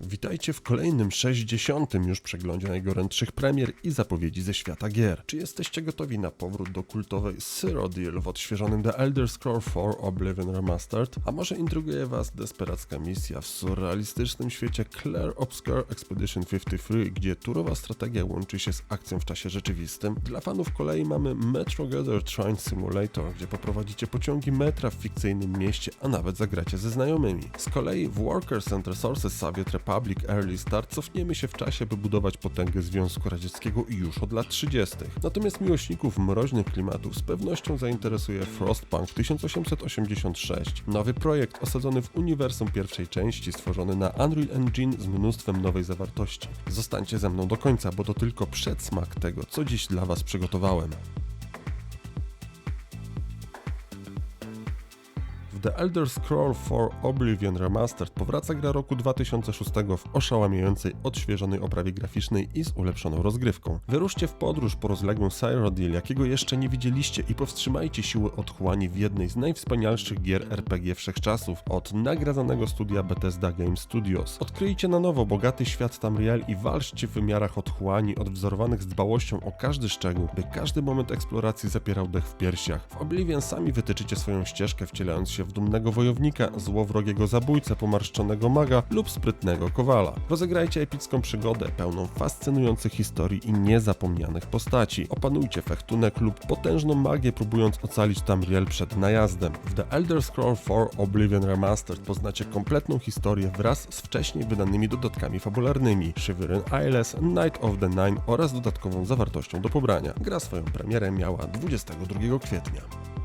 Witajcie w kolejnym 60. już przeglądzie najgorętszych premier i zapowiedzi ze świata gier. Czy jesteście gotowi na powrót do kultowej Zero Deal w odświeżonym The Elder Scrolls 4 Oblivion Remastered? A może intryguje was desperacka misja w surrealistycznym świecie Claire Obscure Expedition 53, gdzie turowa strategia łączy się z akcją w czasie rzeczywistym? Dla fanów kolei mamy Metro Gather Train Simulator, gdzie poprowadzicie pociągi metra w fikcyjnym mieście, a nawet zagracie ze znajomymi. Z kolei w Worker Center Sources Soviet Republic Early Start cofniemy się w czasie, by budować potęgę Związku Radzieckiego już od lat 30. Natomiast miłośników mroźnych klimatów z pewnością zainteresuje Frostpunk 1886, nowy projekt osadzony w uniwersum pierwszej części, stworzony na Unreal Engine z mnóstwem nowej zawartości. Zostańcie ze mną do końca, bo to tylko przedsmak tego, co dziś dla Was przygotowałem. The Elder Scroll 4 Oblivion Remastered powraca gra roku 2006 w oszałamiającej, odświeżonej oprawie graficznej i z ulepszoną rozgrywką. Wyruszcie w podróż po rozległym Cyrodiil, jakiego jeszcze nie widzieliście i powstrzymajcie siły otchłani w jednej z najwspanialszych gier RPG wszechczasów od nagradzanego studia Bethesda Game Studios. Odkryjcie na nowo bogaty świat Tamriel i walczcie w wymiarach otchłani odwzorowanych z dbałością o każdy szczegół, by każdy moment eksploracji zapierał dech w piersiach. W Oblivion sami wytyczycie swoją ścieżkę, wcielając się w dumnego wojownika, złowrogiego zabójcę, pomarszczonego maga lub sprytnego kowala. Rozegrajcie epicką przygodę, pełną fascynujących historii i niezapomnianych postaci. Opanujcie fechtunek lub potężną magię, próbując ocalić Tamriel przed najazdem. W The Elder Scrolls 4 Oblivion Remastered poznacie kompletną historię wraz z wcześniej wydanymi dodatkami fabularnymi Shivering Isles, Night of the Nine oraz dodatkową zawartością do pobrania. Gra swoją premierę miała 22 kwietnia.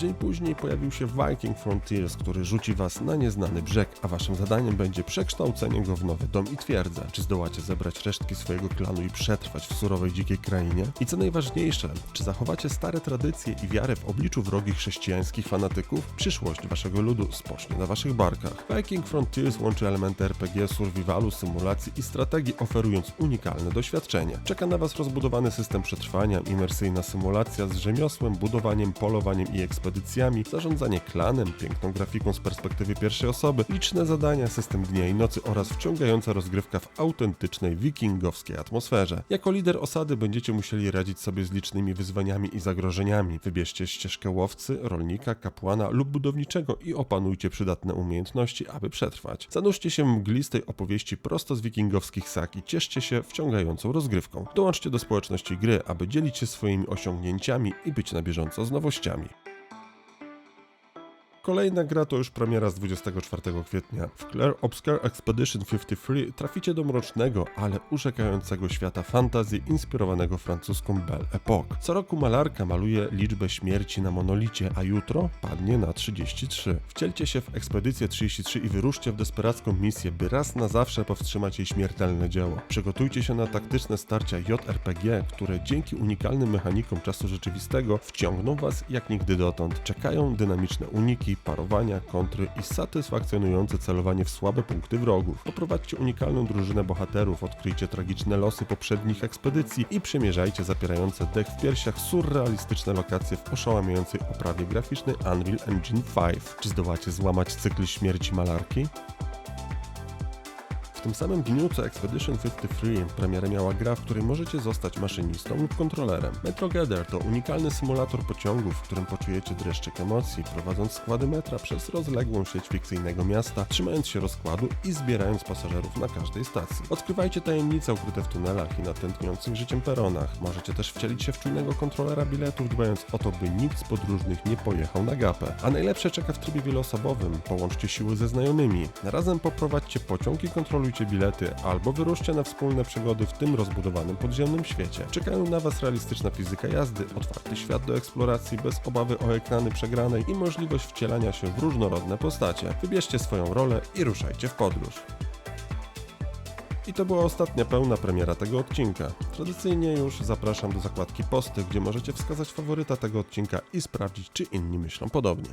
Dzień później pojawił się Viking Frontiers, który rzuci was na nieznany brzeg, a waszym zadaniem będzie przekształcenie go w nowy dom i twierdzę. Czy zdołacie zebrać resztki swojego klanu i przetrwać w surowej dzikiej krainie? I co najważniejsze, czy zachowacie stare tradycje i wiarę w obliczu wrogich chrześcijańskich fanatyków? Przyszłość waszego ludu spocznie na waszych barkach. Viking Frontiers łączy elementy RPG, survivalu, symulacji i strategii, oferując unikalne doświadczenie. Czeka na was rozbudowany system przetrwania, imersyjna symulacja z rzemiosłem, budowaniem, polowaniem i zarządzanie klanem, piękną grafiką z perspektywy pierwszej osoby, liczne zadania, system dnia i nocy oraz wciągająca rozgrywka w autentycznej wikingowskiej atmosferze. Jako lider osady będziecie musieli radzić sobie z licznymi wyzwaniami i zagrożeniami. Wybierzcie ścieżkę łowcy, rolnika, kapłana lub budowniczego i opanujcie przydatne umiejętności, aby przetrwać. Zanurzcie się mglistej opowieści prosto z wikingowskich sak i cieszcie się wciągającą rozgrywką. Dołączcie do społeczności gry, aby dzielić się swoimi osiągnięciami i być na bieżąco z nowościami. Kolejna gra to już premiera z 24 kwietnia. W Claire Obscure Expedition 53 traficie do mrocznego, ale urzekającego świata fantazji inspirowanego francuską Belle Époque. Co roku malarka maluje liczbę śmierci na monolicie, a jutro padnie na 33. Wcielcie się w ekspedycję 33 i wyruszcie w desperacką misję, by raz na zawsze powstrzymać jej śmiertelne dzieło. Przygotujcie się na taktyczne starcia JRPG, które dzięki unikalnym mechanikom czasu rzeczywistego wciągną was jak nigdy dotąd. Czekają dynamiczne uniki, parowania, kontry i satysfakcjonujące celowanie w słabe punkty wrogów. Poprowadźcie unikalną drużynę bohaterów, odkryjcie tragiczne losy poprzednich ekspedycji i przemierzajcie zapierające dech w piersiach surrealistyczne lokacje w oszałamiającej oprawie graficznej Unreal Engine 5. Czy zdołacie złamać cykl śmierci malarki? W tym samym dniu co Expedition 53 premierę miała gra, w której możecie zostać maszynistą lub kontrolerem. Metro Gather to unikalny symulator pociągów, w którym poczujecie dreszczyk emocji, prowadząc składy metra przez rozległą sieć fikcyjnego miasta, trzymając się rozkładu i zbierając pasażerów na każdej stacji. Odkrywajcie tajemnice ukryte w tunelach i na tętniących życiem peronach. Możecie też wcielić się w czujnego kontrolera biletów, dbając o to, by nikt z podróżnych nie pojechał na gapę. A najlepsze czeka w trybie wieloosobowym. Połączcie siły ze znajomymi. Razem poprowadźcie pociąg i kontrolujcie bilety, albo wyruszcie na wspólne przygody w tym rozbudowanym podziemnym świecie. Czekają na Was realistyczna fizyka jazdy, otwarty świat do eksploracji bez obawy o ekrany przegranej i możliwość wcielania się w różnorodne postacie. Wybierzcie swoją rolę i ruszajcie w podróż. I to była ostatnia pełna premiera tego odcinka. Tradycyjnie już zapraszam do zakładki posty, gdzie możecie wskazać faworyta tego odcinka i sprawdzić, czy inni myślą podobnie.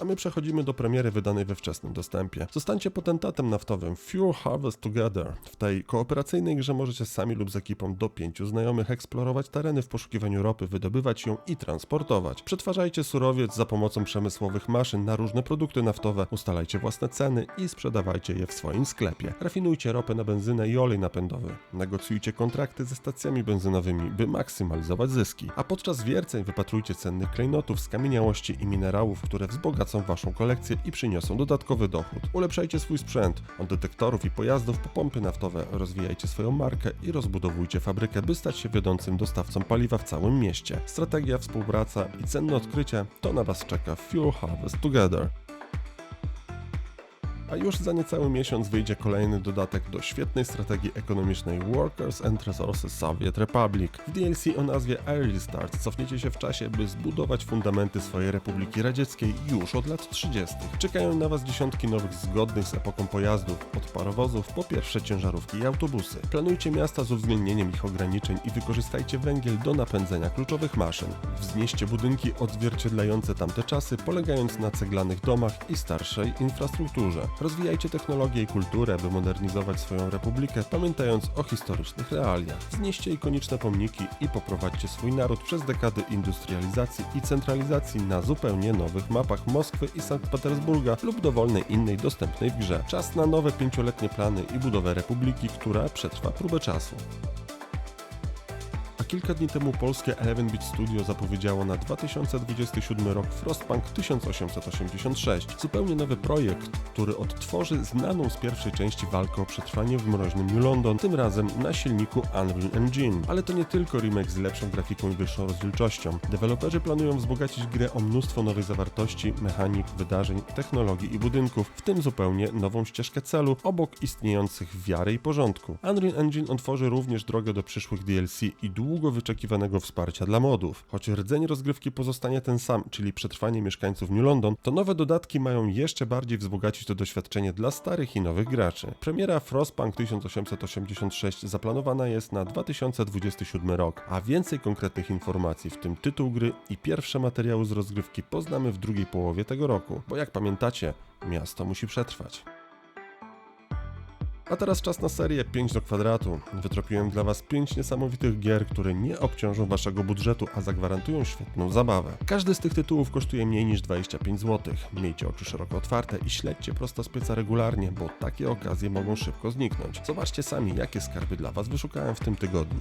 A my przechodzimy do premiery wydanej we wczesnym dostępie. Zostańcie potentatem naftowym Fuel Harvest Together. W tej kooperacyjnej grze możecie sami lub z ekipą do pięciu znajomych eksplorować tereny w poszukiwaniu ropy, wydobywać ją i transportować. Przetwarzajcie surowiec za pomocą przemysłowych maszyn na różne produkty naftowe, ustalajcie własne ceny i sprzedawajcie je w swoim sklepie. Rafinujcie ropę na benzynę i olej napędowy. Negocjujcie kontrakty ze stacjami benzynowymi, by maksymalizować zyski. A podczas wierceń wypatrujcie cennych klejnotów, skamieniałości i minerałów, które wzbogacą waszą kolekcję i przyniosą dodatkowy dochód. Ulepszajcie swój sprzęt, od detektorów i pojazdów po pompy naftowe, rozwijajcie swoją markę i rozbudowujcie fabrykę, by stać się wiodącym dostawcą paliwa w całym mieście. Strategia, współpraca i cenne odkrycie to na was czeka Fuel Harvest Together. A już za niecały miesiąc wyjdzie kolejny dodatek do świetnej strategii ekonomicznej Workers and Resources Soviet Republic. W DLC o nazwie Early Start cofniecie się w czasie, by zbudować fundamenty swojej Republiki Radzieckiej już od lat 30. Czekają na Was dziesiątki nowych zgodnych z epoką pojazdów, od parowozów po pierwsze ciężarówki i autobusy. Planujcie miasta z uwzględnieniem ich ograniczeń i wykorzystajcie węgiel do napędzania kluczowych maszyn. Wznieście budynki odzwierciedlające tamte czasy, polegając na ceglanych domach i starszej infrastrukturze. Rozwijajcie technologię i kulturę, by modernizować swoją republikę, pamiętając o historycznych realiach. Wznieście ikoniczne pomniki i poprowadźcie swój naród przez dekady industrializacji i centralizacji na zupełnie nowych mapach Moskwy i Sankt Petersburga lub dowolnej innej dostępnej w grze. Czas na nowe pięcioletnie plany i budowę republiki, która przetrwa próbę czasu. Kilka dni temu polskie 11-bit Studio zapowiedziało na 2027 rok Frostpunk 1886. Zupełnie nowy projekt, który odtworzy znaną z pierwszej części walkę o przetrwanie w mroźnym New London, tym razem na silniku Unreal Engine. Ale to nie tylko remake z lepszą grafiką i wyższą rozdzielczością. Deweloperzy planują wzbogacić grę o mnóstwo nowych zawartości, mechanik, wydarzeń, technologii i budynków, w tym zupełnie nową ścieżkę celu, obok istniejących wiary i porządku. Unreal Engine otworzy również drogę do przyszłych DLC i długo wyczekiwanego wsparcia dla modów. Choć rdzeń rozgrywki pozostanie ten sam, czyli przetrwanie mieszkańców New London, to nowe dodatki mają jeszcze bardziej wzbogacić to doświadczenie dla starych i nowych graczy. Premiera Frostpunk 1886 zaplanowana jest na 2027 rok, a więcej konkretnych informacji, w tym tytuł gry i pierwsze materiały z rozgrywki poznamy w drugiej połowie tego roku, bo jak pamiętacie, miasto musi przetrwać. A teraz czas na serię 5 do kwadratu. Wytropiłem dla Was 5 niesamowitych gier, które nie obciążą Waszego budżetu, a zagwarantują świetną zabawę. Każdy z tych tytułów kosztuje mniej niż 25 zł. Miejcie oczy szeroko otwarte i śledźcie prosto z pieca regularnie, bo takie okazje mogą szybko zniknąć. Zobaczcie sami, jakie skarby dla Was wyszukałem w tym tygodniu.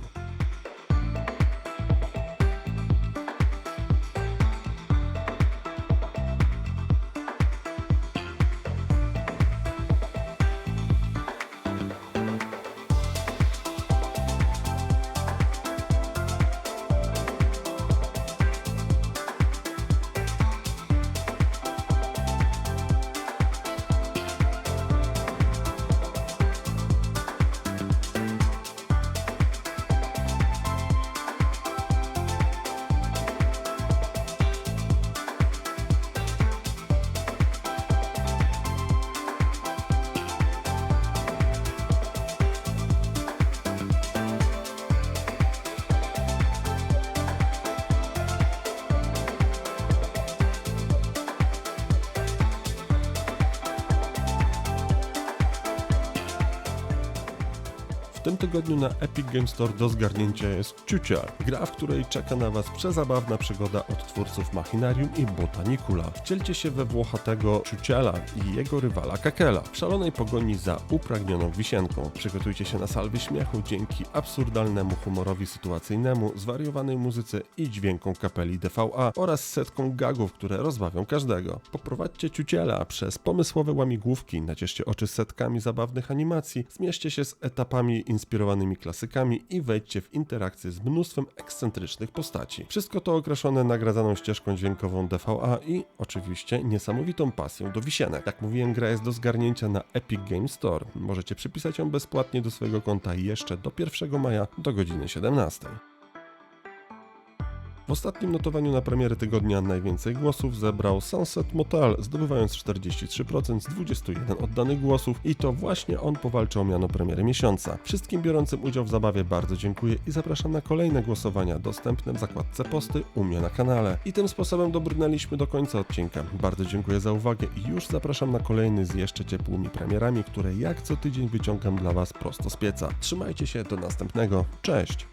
Tym tygodniu na Epic Game Store do zgarnięcia jest Ciucia, gra, w której czeka na Was przezabawna przygoda od twórców Machinarium i Botanicula. Wcielcie się we włochatego Ciuciela i jego rywala Kakela w szalonej pogoni za upragnioną wisienką. Przygotujcie się na salwy śmiechu dzięki absurdalnemu humorowi sytuacyjnemu, zwariowanej muzyce i dźwiękom kapeli DVA oraz setką gagów, które rozbawią każdego. Poprowadźcie Ciuciela przez pomysłowe łamigłówki, nacieszcie oczy setkami zabawnych animacji, zmierzcie się z etapami inspirowanymi klasykami i wejdźcie w interakcję z mnóstwem ekscentrycznych postaci. Wszystko to okraszone nagradzaną ścieżką dźwiękową DVA i oczywiście niesamowitą pasją do wisienek. Jak mówiłem, gra jest do zgarnięcia na Epic Game Store. Możecie przypisać ją bezpłatnie do swojego konta jeszcze do 1 maja do godziny 17. W ostatnim notowaniu na premiery tygodnia najwięcej głosów zebrał Sunset Motel, zdobywając 43% z 21 oddanych głosów i to właśnie on powalczył o miano premiery miesiąca. Wszystkim biorącym udział w zabawie bardzo dziękuję i zapraszam na kolejne głosowania dostępne w zakładce posty u mnie na kanale. I tym sposobem dobrnęliśmy do końca odcinka. Bardzo dziękuję za uwagę i już zapraszam na kolejny z jeszcze ciepłymi premierami, które jak co tydzień wyciągam dla Was prosto z pieca. Trzymajcie się, do następnego. Cześć!